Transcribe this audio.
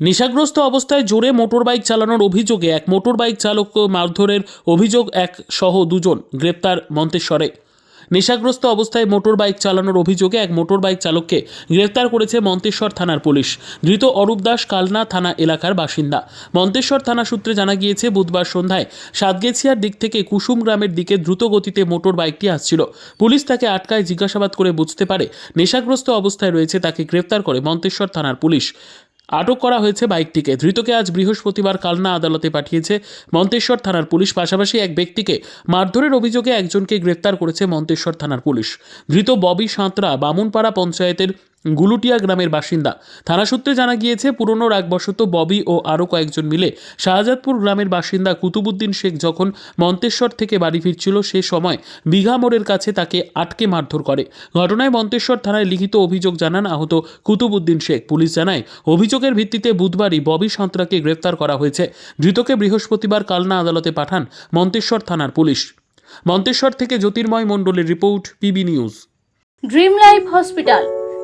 নেশাগ্রস্ত অবস্থায় জোরে মোটরবাইক চালানোর অভিযোগে এক মোটরবাইক চালক মারধরের অভিযোগ এক সহ দুজন গ্রেপ্তার মন্তেশ্বরে। নেশাগ্রস্ত অবস্থায় মোটরবাইক চালানোর অভিযোগে এক মোটরবাইক চালককে গ্রেপ্তার করেছে মন্তেশ্বর থানার পুলিশ। ধৃত অরূপ দাস কালনা থানা এলাকার বাসিন্দা। মন্তেশ্বর থানা সূত্রে জানা গিয়েছে, বুধবার সন্ধ্যায় সাতগেছিয়ার দিক থেকে কুসুম গ্রামের দিকে দ্রুত গতিতে মোটর বাইকটি আসছিল। পুলিশ তাকে আটকায় জিজ্ঞাসাবাদ করে বুঝতে পারে নেশাগ্রস্ত অবস্থায় রয়েছে তাকে গ্রেপ্তার করে মন্তেশ্বর থানার পুলিশ। আটক করা হয়েছে বাইকটিকে। ধৃতকে আজ বৃহস্পতিবার কালনা আদালতে পাঠিয়েছে মন্তেশ্বর থানার পুলিশ। পাশাপাশি এক ব্যক্তিকে মারধরের অভিযোগে একজনকে গ্রেপ্তার করেছে মন্তেশ্বর থানার পুলিশ। ধৃত ববি সাঁতরা বামুনপাড়া পঞ্চায়েতের গুলুটিয়া গ্রামের বাসিন্দা। থানা সূত্রে জানা গিয়েছে, পুরনো রাগবশত ববি ও আরও কয়েকজন মিলে শাহজাদপুর গ্রামের বাসিন্দা কুতুবুদ্দিন শেখ যখন মন্তেশ্বর থেকে বাড়ি ফিরছিল, সে সময় বিঘা মোড়ের কাছে তাকে আটকে মারধর করে। ঘটনায় মন্তেশ্বর থানায় লিখিত অভিযোগ জানান আহত কুতুবুদ্দিন শেখ। পুলিশ জানায়, অভিযোগের ভিত্তিতে বুধবারই ববি সাঁতরাকে গ্রেপ্তার করা হয়েছে। ধৃতকে বৃহস্পতিবার কালনা আদালতে পাঠান মন্তেশ্বর থানার পুলিশ। মন্তেশ্বর থেকে জ্যোতির্ময় মণ্ডলের report, PB news. Dream life hospital.